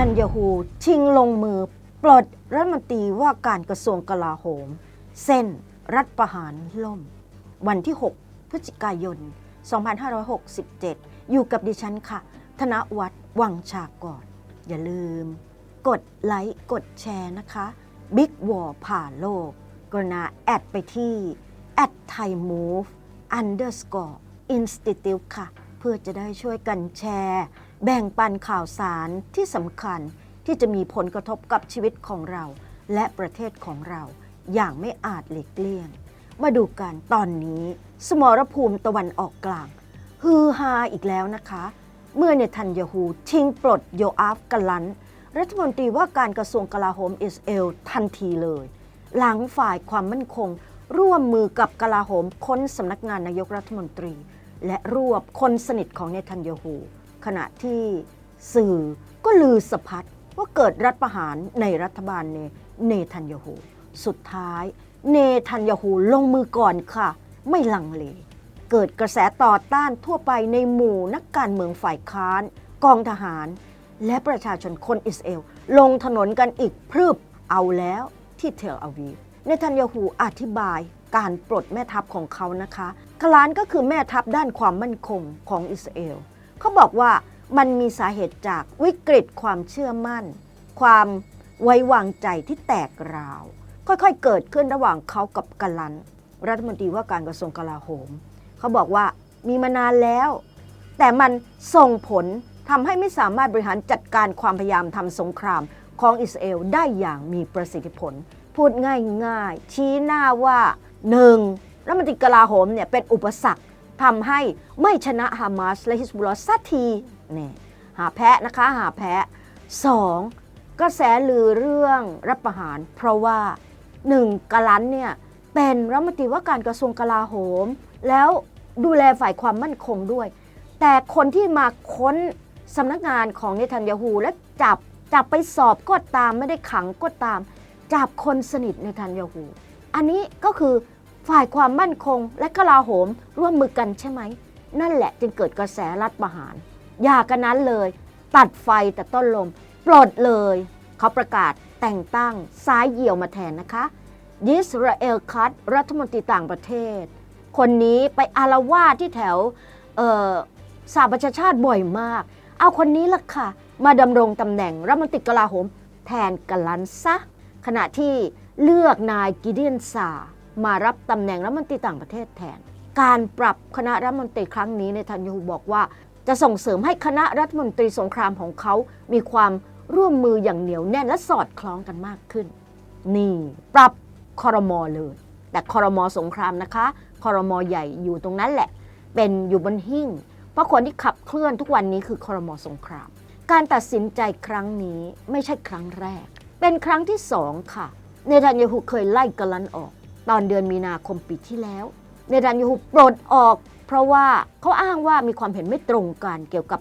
ทันยาฮูชิงลงมือ ปลดรัฐมนตรีว่าการกระทรวงกลาโหม เส้นรัฐประหารล่ม วันที่ 6 พฤศจิกายน 2567 อยู่กับดิฉันค่ะ ธนวัฒน์วังชากรอย่าลืม กดไลค์กดแชร์นะคะ Big War ผ่าโลก กรณาแอดไปที่ at Thai Move underscore institute ค่ะ เพื่อจะได้ช่วยกันแชร์ แบ่งปันข่าวสารที่สำคัญที่จะมีผลกระทบกับชีวิตของเรา และประเทศของเรา อย่างไม่อาจหลีกเลี่ยง มาดูกันตอนนี้ สมรภูมิตะวันออกกลาง ฮือฮาอีกแล้วนะคะ เมื่อเนทันยาฮูชิงปลดโยอาฟกัลลัน รัฐมนตรีว่าการกระทรวงกลาโหมอิสเอลทันทีเลย หลังฝ่ายความมั่นคง ร่วมมือกับกลาโหมค้นสำนักงานนายกรัฐมนตรี และรวบคนสนิทของเนทันยาฮู ขณะที่สื่อก็ลือสะพัดว่าเกิดรัฐประหารในรัฐบาลเนเนทันยาฮูสุดท้าย เนทันยาฮูลงมือก่อนค่ะ ไม่ลังเล เกิดกระแสต่อต้านทั่วไปในหมู่นักการเมืองฝ่ายค้าน กองทหาร และประชาชนคนอิสราเอลลงถนนกันอีกพรึบเอาแล้วที่เทลอาวีฟเนทันยาฮูอธิบายการปลดแม่ทัพของเขานะคะคลานก็คือแม่ทัพด้านความมั่นคงของอิสราเอล เขาบอกว่ามันมีสาเหตุจากวิกฤตความเชื่อมั่น ความไว้วางใจที่แตกราว ค่อยๆเกิดขึ้นระหว่างเขากับกัลลัน รัฐมนตรีว่าการกระทรวงกลาโหม เขาบอกว่ามีมานานแล้ว แต่มันส่งผลทำให้ไม่สามารถบริหารจัดการความพยายามทำสงครามของอิสราเอลได้อย่างมีประสิทธิผล พูดง่ายๆ ชี้หน้าว่าหนึ่งรัฐมนตรีกลาโหมเนี่ยเป็นอุปสรรค ทำให้ไม่ชนะฮามาสและฮิสบุลลอสักทีเนี่ยหาแพ้นะคะหาแพ้สองกระแสลือเรื่องรับประหาร เพราะว่าหนึ่งกะลันเนี่ยเป็นรัฐมนตรีว่าการกระทรวงกลาโหม แล้วดูแลฝ่ายความมั่นคงด้วย แต่คนที่มาค้นสำนักงานของเนทันยาฮูและจับจับไปสอบก็ตามไม่ได้ขังก็ตาม จับคนสนิทเนทันยาฮูอันนี้ก็คือ ฝ่ายความมั่นคงและกลาโหมร่วมมือกันใช่ไหม นั่นแหละจึงเกิดกระแสรัฐประหาร อย่ากันนั้นเลย ตัดไฟแต่ต้นลม ปลดเลย เขาประกาศแต่งตั้งซ้ายเหี่ยวมาแทนนะคะยิสราเอลคัตรัฐมนตรีต่างประเทศ คนนี้ไปอารวาสที่แถวสหประชาชาติบ่อยมาก เอาคนนี้ล่ะค่ะ มาดำรงตำแหน่งรัฐมนตรีกลาโหมแทนกัลลันซะขณะที่เลือกนายกิเดียนซา มารับตำแหน่งรัฐมนตรีต่างประเทศแทน การปรับคณะรัฐมนตรีครั้งนี้ในทันยูบอกว่า จะส่งเสริมให้คณะรัฐมนตรีสงครามของเขา มีความร่วมมืออย่างเหนียวแน่นและสอดคล้องกันมากขึ้น นี่ปรับคอรมอเลย แต่คอรมอสงครามนะคะคอรมอใหญ่อยู่ตรงนั้นแหละ เป็นอยู่บนหิ้งเพราะคนที่ขับเคลื่อนทุกวันนี้คือคอรมอสงคราม การตัดสินใจครั้งนี้ไม่ใช่ครั้งแรก เป็นครั้งที่สองค่ะ เนทันยาฮูเคยไล่กะลันออก ตอนเดือนมีนาคมปีที่แล้ว เนทันยาฮูปลดออก เพราะว่าเขาอ้างว่ามีความเห็นไม่ตรงกันเกี่ยวกับ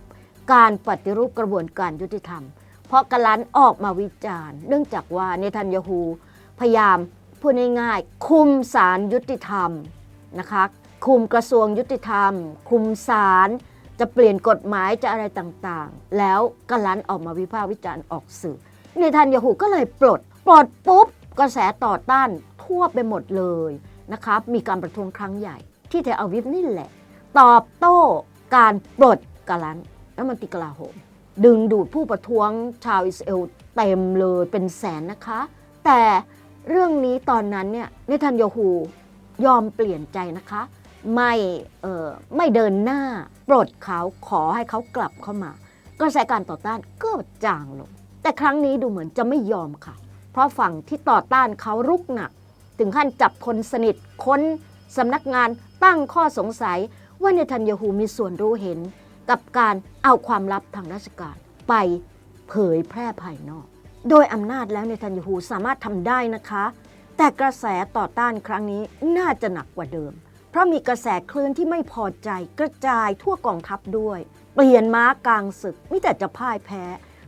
การปฏิรูปกระบวนการยุติธรรม เพราะกะลันออกมาวิจารณ์ เนื่องจากว่าเนทันยาฮูพยายามพูดง่ายๆคุมศาลยุติธรรมนะคะคุมกระทรวงยุติธรรม คุมศาลจะเปลี่ยนกฎหมายจะอะไรต่างๆ แล้วกะลันออกมาวิพากษ์วิจารณ์ออกสื่อเนทันยาฮูก็เลยปลด ปลดปุ๊บกระแสต่อต้าน ทั่วไปหมดเลยนะคะมีการประท้วงครั้งใหญ่ ที่เทอาวิฟนี่แหละ ตอบโต้การปลดกะลันรัฐมนตรีกลาโหม ดึงดูดผู้ประท้วงชาวอิสราเอลเต็มเลยเป็นแสนนะคะ แต่เรื่องนี้ตอนนั้นเนี่ยเนทันยาฮูยอมเปลี่ยนใจนะคะ ไม่เอ่อไม่เดินหน้าปลดเขาขอให้เขากลับเข้ามากระแสการต่อต้านก็จางลง แต่ครั้งนี้ดูเหมือนจะไม่ยอมค่ะ เพราะฝั่งที่ต่อต้านเขารุกหนัก ถึงขั้นจับคนสนิทค้นสำนักงานตั้งข้อสงสัยว่าเนทันยาฮูมีส่วนรู้เห็นกับการเอาความลับทางราชการไปเผยแพร่ภายนอก โดยอำนาจแล้วเนทันยาฮูสามารถทำได้นะคะ แต่กระแสต่อต้านครั้งนี้น่าจะหนักกว่าเดิม เพราะมีกระแสคลื่นที่ไม่พอใจกระจายทั่วกองทัพด้วย เปลี่ยนม้ากลางศึกมิแต่จะพ่ายแพ้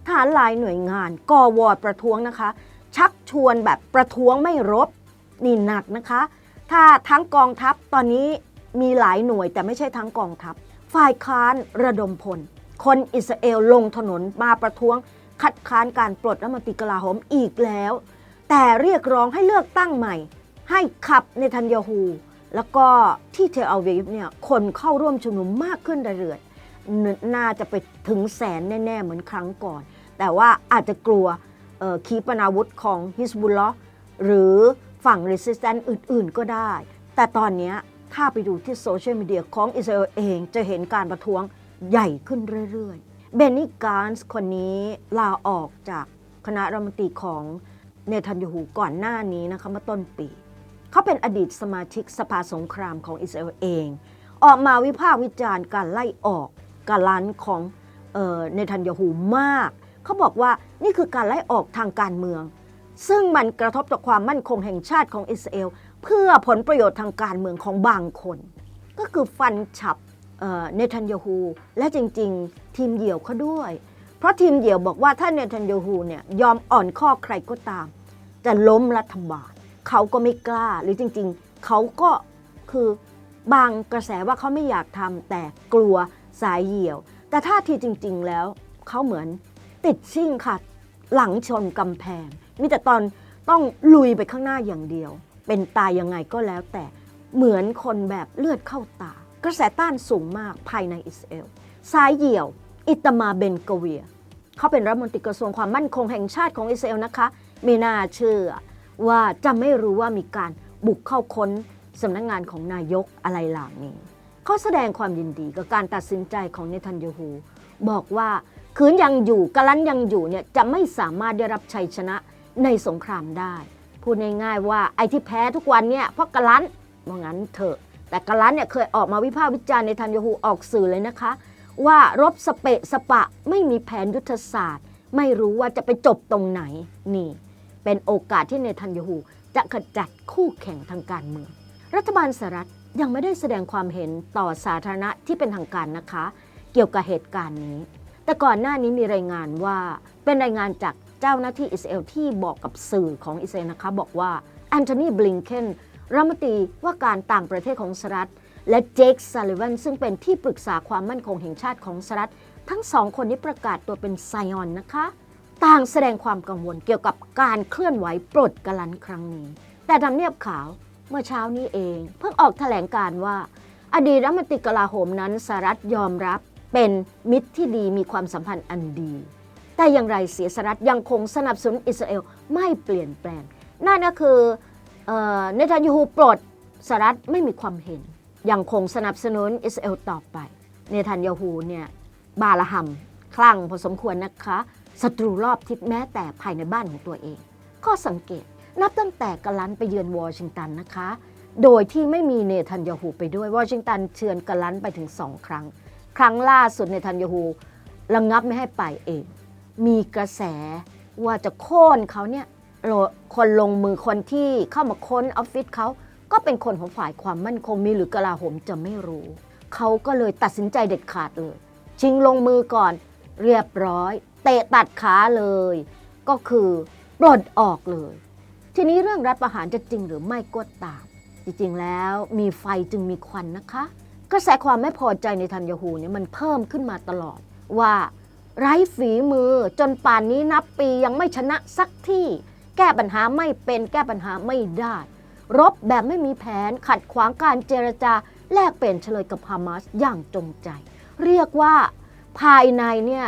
ทหารลายหน่วยงานก่อวอดประท้วงนะคะ ชักชวนแบบประท้วงไม่รบ นี่หนักนะคะ ถ้าทั้งกองทัพตอนนี้มีหลายหน่วยแต่ไม่ใช่ทั้งกองทัพ ฝ่ายค้านระดมพล คนอิสราเอลลงถนนมาประท้วง คัดค้านการปลดรัฐมนตรีกลาโหมอีกแล้ว แต่เรียกร้องให้เลือกตั้งใหม่ ให้ขับเนทันยาฮู แล้วก็ที่เทลอาวีฟเนี่ยคนเข้าร่วมชุมนุมมากขึ้นเรื่อยๆน่าจะไปถึงแสนแน่ๆเหมือนครั้งก่อน แต่ว่าอาจจะกลัวขีปนาวุธของฮิสบุลลอห์หรือ ฝั่ง resistance อื่น ๆ ก็ได้ แต่ตอนนี้ถ้าไปดูที่โซเชียลมีเดียของอิสราเอลเองจะเห็นการประท้วงใหญ่ขึ้นเรื่อย ๆ เบนนี่การส์คนนี้ลาออกจากคณะรัฐมนตรีของเนทันยาฮูก่อนหน้านี้นะคะเมื่อต้นปี เขาเป็นอดีตสมาชิกสภาสงครามของอิสราเอลเอง ออกมาวิพากษ์วิจารณ์การไล่ออกการลันของเอ่อเนทันยาฮูมาก เขาบอกว่านี่คือการไล่ออกทางการเมือง ซึ่งมันกระทบต่อความมั่นคงแห่งชาติของอิสราเอล เพื่อผลประโยชน์ทางการเมืองของบางคน ก็คือฟันฉับเนทันยาฮูและจริง ๆ ทีมเหยี่ยวเขาด้วย เพราะทีมเหยี่ยวบอกว่าถ้าเนทันยาฮูเนี่ยยอมอ่อนข้อใครก็ตาม จะล้มรัฐบาลเขาก็ไม่กล้าหรือจริง ๆ เขาก็คือบางกระแสว่าเขาไม่อยากทำแต่กลัวสายเหี่ยว แต่ท่าทีจริง ๆ แล้วเขาเหมือนติดชิ่งค่ะ หลังชนกำแพง มีแต่ตอนต้องลุยไปข้างหน้าอย่างเดียว เป็นตายยังไงก็แล้วแต่เหมือนคนแบบเลือดเข้าตา กระแสต้านสูงมากภายในอิสราเอลสายเหี่ยว อิตมาเบนกเวีย เขาเป็นรัฐมนตรีกระทรวงความมั่นคงแห่งชาติของอิสราเอลนะคะไม่น่าเชื่อว่าจะไม่รู้ว่ามีการบุกเข้าค้นสำนักงงานของนายกอะไรเหล่านี้เขาแสดงความยินดีกับการตัดสินใจของเนทันยาฮูบอกว่าคืนยังอยู่กะลันยังอยู่เนี่ยจะไม่สามารถได้รับชัยชนะ ในสงครามได้ พูดง่ายๆว่าไอ้ที่แพ้ทุกวันเนี่ยเพราะกะลันว่างั้นเถอะ แต่กะลันเนี่ยเคยออกมาวิพากษ์วิจารณ์ในทันยาฮูออกสื่อเลยนะคะ ว่ารบสเปะสปะไม่มีแผนยุทธศาสตร์ ไม่รู้ว่าจะไปจบตรงไหนนี่ เป็นโอกาสที่เนทันยาฮูจะขจัดคู่แข่งทางการเมือง รัฐบาลสหรัฐยังไม่ได้แสดงความเห็นต่อสาธารณะที่เป็นทางการนะคะ เกี่ยวกับเหตุการณ์นี้ แต่ก่อนหน้านี้มีรายงานว่าเป็นรายงานจาก จ้าหน้าที่อิสราเอลที่บอกกับสื่อของอิสราเอลนะคะบอกว่าแอนโทนีบลิงเคนรัฐมนตรีว่าการต่างประเทศของสหรัฐ และเจคซัลลิวันซึ่งเป็นที่ปรึกษาความมั่นคงแห่งชาติของสหรัฐ ทั้งสองคนนี้ประกาศตัวเป็นไซออนนะคะ ต่างแสดงความกังวลเกี่ยวกับการเคลื่อนไหวปลดกลันครั้งนี้ แต่ทำเนียบขาวเมื่อเช้านี้เอง เพิ่งออกแถลงการว่า อดีตรัฐมนตรีกลาโหมนั้นสหรัฐยอมรับเป็นมิตรที่ดีมีความสัมพันธ์อันดี แต่อย่างไรเสียสรัฐยังคงสนับสนุนอิสราเอลไม่เปลี่ยนแปลง นั่นก็คือเนทันยาฮูปลดสหรัฐไม่มีความเห็น ยังคงสนับสนุนอิสราเอลต่อไป เนทันยาฮูเนี่ยบาลหัมคลั่งพอสมควรนะคะศัตรูรอบทิศแม้แต่ภายในบ้านของตัวเอง ข้อสังเกตนับตั้งแต่กลันไปเยือนวอชิงตันนะคะ โดยที่ไม่มีเนทันยาฮูไปด้วยวอชิงตันเชิญกลันไปถึงสองครั้ง ครั้งล่าสุดเนทันยาฮูระงับไม่ให้ไปเอง มีกระแสว่าจะโค่นเขาเนี่ยคนลงมือคนที่เข้ามาค้นออฟฟิศเขาก็เป็นคนของฝ่ายความมั่นคงมีหรือกลาโหมจะไม่รู้ เขาก็เลยตัดสินใจเด็ดขาดเลย ชิงลงมือก่อนเรียบร้อย เตะตัดขาเลย ก็คือปลดออกเลย ทีนี้เรื่องรัฐประหารจะจริงหรือไม่ก็ตาม จริงๆแล้วมีไฟจึงมีควันนะคะ กระแสความไม่พอใจในทันยาฮูเนี่ยมันเพิ่มขึ้นมาตลอดว่า ไร้ฝีมือจนป่านนี้นับปียังไม่ชนะสักที่ แก้ปัญหาไม่เป็นแก้ปัญหาไม่ได้ รบแบบไม่มีแผนขัดขวางการเจรจา แลกเปลี่ยนเฉลยกับฮามาสอย่างจงใจ เรียกว่าภายในเนี่ย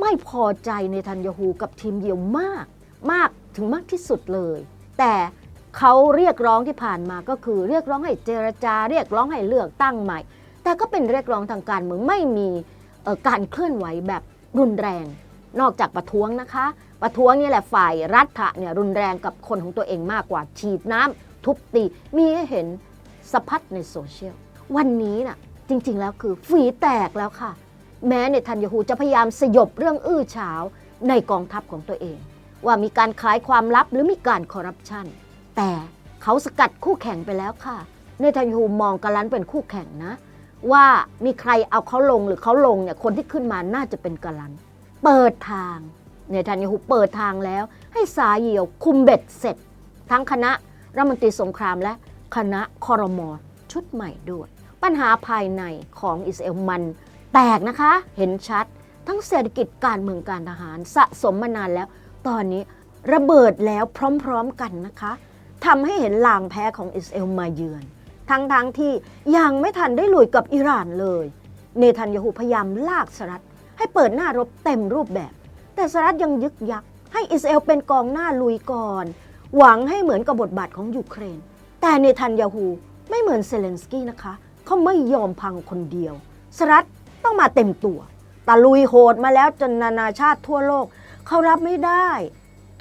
ไม่พอใจในทันยาฮูกับทีมเดียวมาก มากถึงมากที่สุดเลย แต่เขาเรียกร้องที่ผ่านมาก็คือ เรียกร้องให้เจรจา เรียกร้องให้เลือกตั้งใหม่ แต่ก็เป็นเรียกร้องทางการเมืองไม่มีการเคลื่อนไหวแบบ รุนแรง นอกจากประท้วงนะคะ ประท้วงนี่แหละฝ่ายรัฐะเนี่ยรุนแรงกับคนของตัวเองมากกว่าฉีดน้ำทุบตี มีให้เห็นสะพัดในโซเชียล วันนี้น่ะจริงๆแล้วคือฝีแตกแล้วค่ะ แม้ในทันยาฮูจะพยายามสยบเรื่องอื้อฉาวในกองทัพของตัวเอง ว่ามีการขายความลับหรือมีการคอร์รัปชันแต่เขาสกัดคู่แข่งไปแล้วค่ะ ในทันยาฮูมองกาลันเป็นคู่แข่งนะ ว่ามีใครเอาเขาลงหรือเขาลงเนี่ยคนที่ขึ้นมาน่าจะเป็นกาลัน เปิดทางเนทันยาฮูเปิดทางแล้ว ให้สาเยวคุมเบ็ดเสร็จ ทั้งคณะรัฐมนตรีสงครามและคณะคอรมอชุดใหม่ด้วย ปัญหาภายในของอิสราเอลมันแตกนะคะ เห็นชัด ทั้งเศรษฐกิจการเมืองการทหารสะสมมานานแล้ว ตอนนี้ระเบิดแล้วพร้อมๆกันนะคะทำให้เห็นลางแพ้ของอิสราเอลมาเยือน ทั้งๆทที่ยังไม่ทันได้ลุยกับอิหร่านเลย เนทันยาฮูพยายามลากสหรัฐให้เปิดหน้ารบเต็มรูปแบบ แต่สหรัฐยังยึกยักให้อิสราเอลเป็นกองหน้าลุยก่อน หวังให้เหมือนกับบทบาทของยูเครน แต่เนทันยาฮูไม่เหมือนเซเลนสกี้นะคะ เขาไม่ยอมพังคนเดียวสหรัฐต้องมาเต็มตัวตะลุยโหดมาแล้วจนนานาชาติทั่วโลก เขารับไม่ได้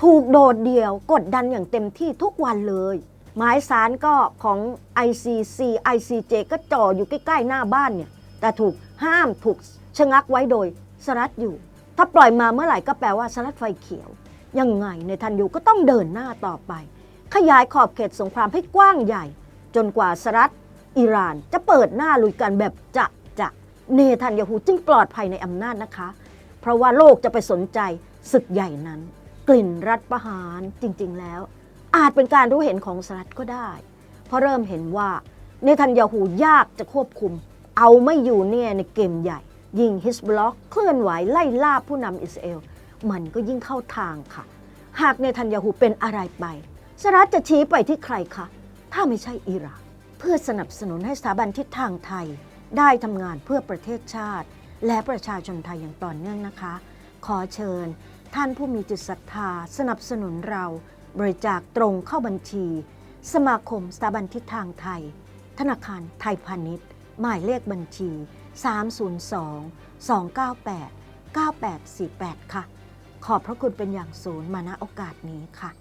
ถูกโดดเดี่ยวกดดันอย่างเต็มที่ทุกวันเลย หมายสารก็ของ ICC ICJ ก็จ่ออยู่ใกล้ๆหน้าบ้านเนี่ย แต่ถูกห้ามถูกชะงักไว้โดยสหรัฐอยู่ ถ้าปล่อยมาเมื่อไหร่ก็แปลว่าสหรัฐไฟเขียว ยังไงในทันยูก็ต้องเดินหน้าต่อไป ขยายขอบเขตสงครามให้กว้างใหญ่ จนกว่าสหรัฐอิหร่านจะเปิดหน้าลุยกันแบบจะจะเนทันยาฮูจึงปลอดภัยในอำนาจนะคะ เพราะว่าโลกจะไปสนใจศึกใหญ่นั้น กลิ่นรัฐประหารจริง ๆ แล้ว อาจเป็นการรู้เห็นของสหรัฐก็ได้ เพราะเริ่มเห็นว่าเนทันยาฮูยากจะควบคุม เอาไม่อยู่เนี่ยในเกมใหญ่ ยิงฮิสบล็อกเคลื่อนไหวไล่ล่าผู้นำอิสราเอล มันก็ยิ่งเข้าทางค่ะ หากเนทันยาฮูเป็นอะไรไปสหรัฐจะชี้ไปที่ใครคะถ้าไม่ใช่อิหร่านเพื่อสนับสนุนให้สถาบันทิศทางไทย ได้ทำงานเพื่อประเทศชาติ และประชาชนไทยอย่างต่อเนื่องนะคะ ขอเชิญ ท่านผู้มีจิตศรัทธาสนับสนุนเรา บริจาคตรงเข้าบัญชี สมาคมสถาบันทิศทางไทย ธนาคารไทยพาณิชย์ หมายเลขบัญชี 302 298 9848 ค่ะ ขอบพระคุณเป็นอย่างสูงมาณโอกาสนี้ค่ะ